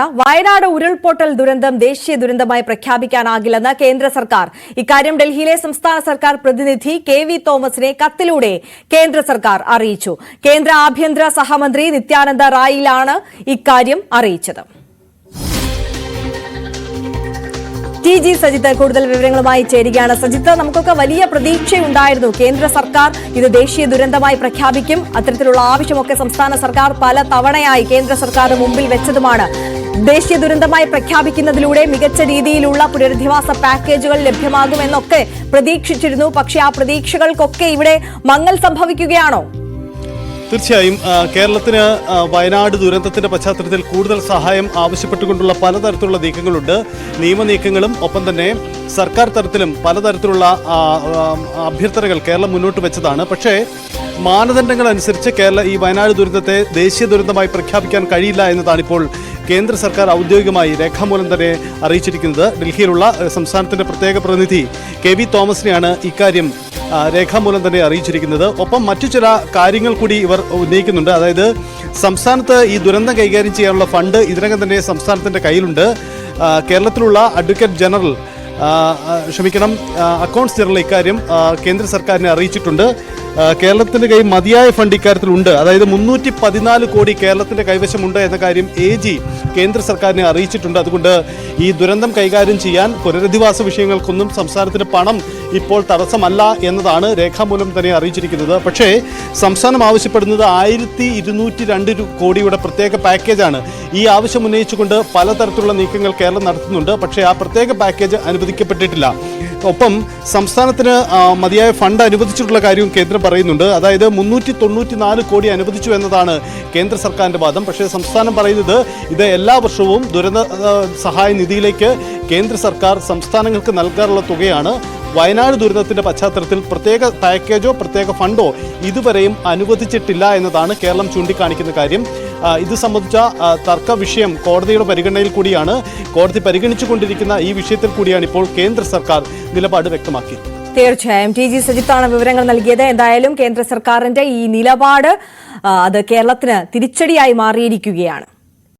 വയനാട് ഉരുൾപൊട്ടൽ ദുരന്തം ദേശീയ ദുരന്തമായി പ്രഖ്യാപിക്കാനാകില്ലെന്ന് കേന്ദ്ര സർക്കാർ. ഇക്കാര്യം ഡൽഹിയിലെ സംസ്ഥാന സർക്കാർ പ്രതിനിധി കെ വി തോമസിനെ കത്തിലൂടെ കേന്ദ്ര സർക്കാർ അറിയിച്ചു. കേന്ദ്ര ആഭ്യന്തര സഹമന്ത്രി നിത്യാനന്ദ റായിലാണ് ഇക്കാര്യം അറിയിച്ചത്. ടി ജി സജിത്ത് കൂടുതൽ വിവരങ്ങളുമായി ചേരുകയാണ്. സജിത്ത് നമുക്കൊക്കെ വലിയ പ്രതീക്ഷയുണ്ടായിരുന്നു. കേന്ദ്ര സർക്കാർ ഇത് ദേശീയ ദുരന്തമായി പ്രഖ്യാപിക്കും. അത്തരത്തിലുള്ള ആവശ്യമൊക്കെ സംസ്ഥാന സർക്കാർ പല തവണയായി കേന്ദ്ര സർക്കാർ മുമ്പിൽ വെച്ചതുമാണ്. ദേശീയ ദുരന്തമായി പ്രഖ്യാപിക്കുന്നതിലൂടെ മികച്ച രീതിയിലുള്ള പുനരധിവാസ പാക്കേജുകൾ ലഭ്യമാകുമെന്നൊക്കെ പ്രതീക്ഷിച്ചിരുന്നു. പക്ഷേ ആ പ്രതീക്ഷകൾക്കൊക്കെ ഇവിടെ മങ്ങൽ സംഭവിക്കുകയാണോ? തീർച്ചയായും കേരളത്തിന് വയനാട് ദുരന്തത്തിന്റെ പശ്ചാത്തലത്തിൽ കൂടുതൽ സഹായം ആവശ്യപ്പെട്ടുകൊണ്ടുള്ള പലതരത്തിലുള്ള നീക്കങ്ങളുണ്ട്. നിയമനീക്കങ്ങളും ഒപ്പം തന്നെ സർക്കാർ തലത്തിലും പലതരത്തിലുള്ള അഭ്യർത്ഥനകൾ കേരളം മുന്നോട്ട് വെച്ചതാണ്. പക്ഷേ മാനദണ്ഡങ്ങൾ അനുസരിച്ച് കേരള ഈ വയനാട് ദുരന്തത്തെ ദേശീയ ദുരന്തമായി പ്രഖ്യാപിക്കാൻ കഴിയില്ല എന്നതാണ് ഇപ്പോൾ കേന്ദ്ര സർക്കാർ ഔദ്യോഗികമായി രേഖാമൂലം തന്നെ അറിയിച്ചിരിക്കുന്നത്. ഡൽഹിയിലുള്ള സംസ്ഥാനത്തിന്റെ പ്രത്യേക പ്രതിനിധി കെ വി തോമസിനെയാണ് ഇക്കാര്യം രേഖാമൂലം തന്നെ അറിയിച്ചിരിക്കുന്നത്. ഒപ്പം മറ്റു ചില കാര്യങ്ങൾ കൂടി ഇവർ ഉന്നയിക്കുന്നുണ്ട്. അതായത് സംസ്ഥാനത്ത് ഈ ദുരന്തം കൈകാര്യം ചെയ്യാനുള്ള ഫണ്ട് ഇതിനകം തന്നെ സംസ്ഥാനത്തിന്റെ കയ്യിലുണ്ട്. കേരളത്തിലുള്ള അഡ്വക്കേറ്റ് ജനറൽ ക്ഷമിക്കണം അക്കൗണ്ട്സ് ജനറൽ ഇക്കാര്യം കേന്ദ്ര സർക്കാരിനെ അറിയിച്ചിട്ടുണ്ട്. കേരളത്തിന്റെ കൈ മതിയായ ഫണ്ട് ഇക്കാര്യത്തിലുണ്ട്. അതായത് മുന്നൂറ്റി പതിനാല് കോടി കേരളത്തിന്റെ കൈവശമുണ്ട് എന്ന കാര്യം എ ജി കേന്ദ്ര സർക്കാരിനെ അറിയിച്ചിട്ടുണ്ട്. അതുകൊണ്ട് ഈ ദുരന്തം കൈകാര്യം ചെയ്യാൻ പുനരധിവാസ വിഷയങ്ങൾക്കൊന്നും സംസ്ഥാനത്തിന് പണം ഇപ്പോൾ തടസ്സമല്ല എന്നതാണ് രേഖാമൂലം തന്നെ അറിയിച്ചിരിക്കുന്നത്. പക്ഷേ സംസ്ഥാനം ആവശ്യപ്പെടുന്നത് ആയിരത്തി ഇരുന്നൂറ്റി രണ്ട് കോടിയുടെ പ്രത്യേക പാക്കേജാണ്. ഈ ആവശ്യം ഉന്നയിച്ചുകൊണ്ട് പലതരത്തിലുള്ള നീക്കങ്ങൾ കേരളം നടത്തുന്നുണ്ട്. പക്ഷേ ആ പ്രത്യേക പാക്കേജ് അനുവദിക്കപ്പെട്ടിട്ടില്ല. ഒപ്പം സംസ്ഥാനത്തിന് മതിയായ ഫണ്ട് അനുവദിച്ചിട്ടുള്ള കാര്യവും കേന്ദ്രം പറയുന്നുണ്ട്. അതായത് മുന്നൂറ്റി തൊണ്ണൂറ്റി നാല് കോടി അനുവദിച്ചു എന്നതാണ് കേന്ദ്ര സർക്കാരിന്റെ വാദം. പക്ഷേ സംസ്ഥാനം പറയുന്നത് ഇത് എല്ലാ വർഷവും ദുരന്ത സഹായ നിധിയിലേക്ക് കേന്ദ്ര സർക്കാർ സംസ്ഥാനങ്ങൾക്ക് നൽകാറുള്ള തുകയാണ്. വയനാട് ദുരന്തത്തിന്റെ പശ്ചാത്തലത്തിൽ പ്രത്യേക പാക്കേജോ പ്രത്യേക ഫണ്ടോ ഇതുവരെയും അനുവദിച്ചിട്ടില്ല എന്നതാണ് കേരളം ചൂണ്ടിക്കാണിക്കുന്ന കാര്യം. ഇത് സംബന്ധിച്ച തർക്ക വിഷയം കോടതിയുടെ പരിഗണനയിൽ കൂടിയാണ്. കോടതി പരിഗണിച്ചുകൊണ്ടിരിക്കുന്ന ഈ വിഷയത്തിൽ കൂടിയാണ് ഇപ്പോൾ കേന്ദ്ര സർക്കാർ നിലപാട് വ്യക്തമാക്കിയത്. തീർച്ചയായും. ടി ജി സജിത്താണ് വിവരങ്ങൾ നൽകിയത്. എന്തായാലും കേന്ദ്ര സർക്കാരിന്റെ ഈ നിലപാട് അത് കേരളത്തിന് തിരിച്ചടിയായി മാറിയിരിക്കുകയാണ്.